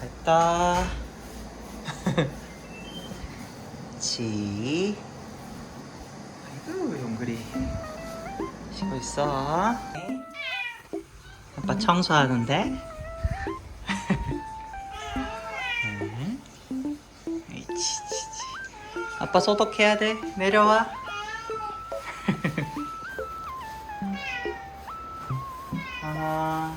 됐다. 지. 아이고 용그리. 쉬고 있어. 아빠 청소하는데. 응? 치. 아빠 소독해야 돼. 내려와. 아.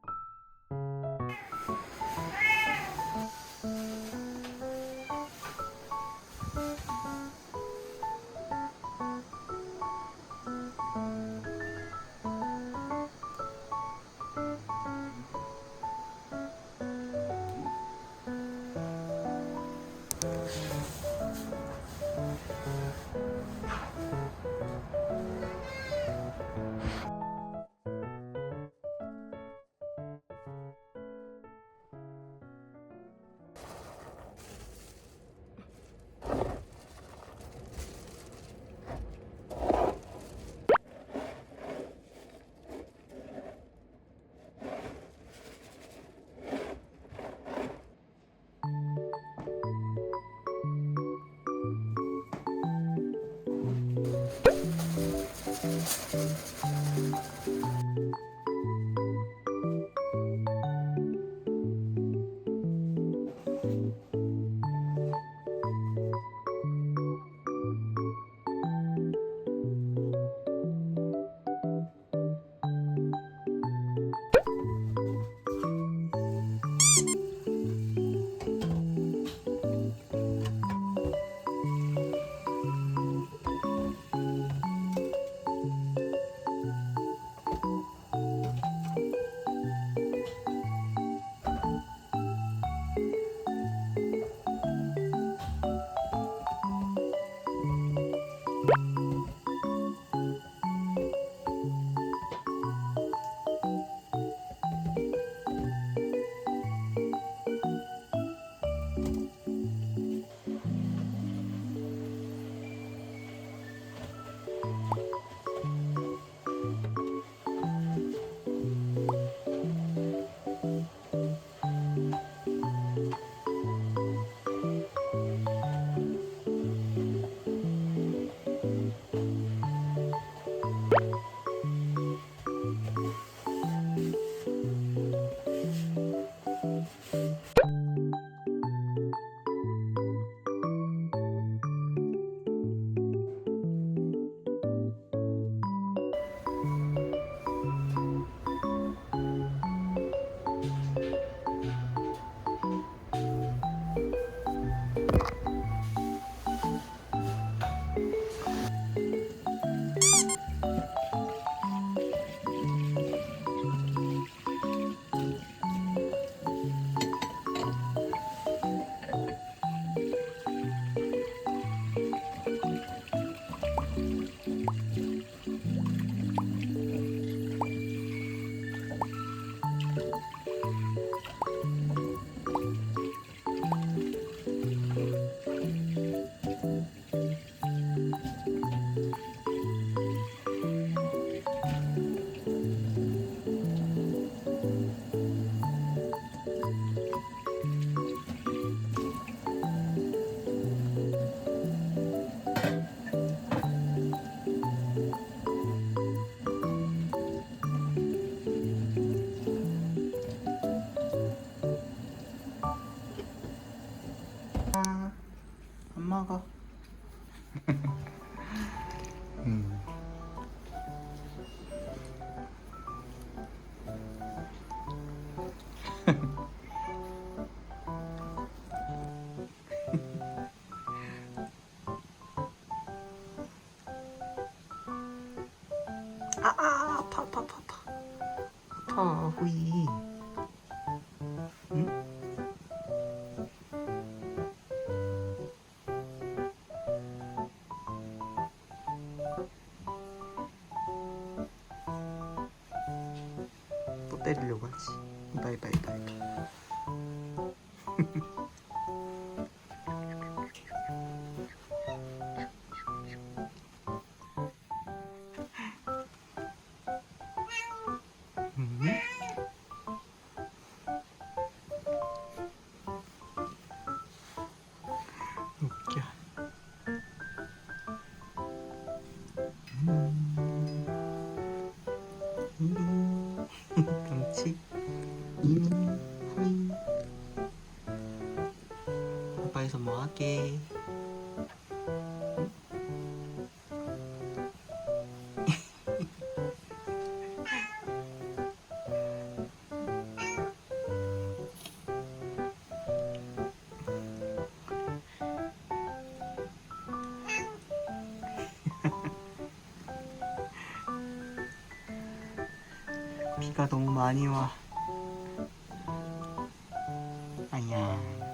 えっ? 나가. 음. 아, 아, 아, 아파, 아파, 아파. 아파, 후이. 때리려고 하지. 이봐 이봐 이봐 이 할게? 비가 너무 많이 와. 아니야.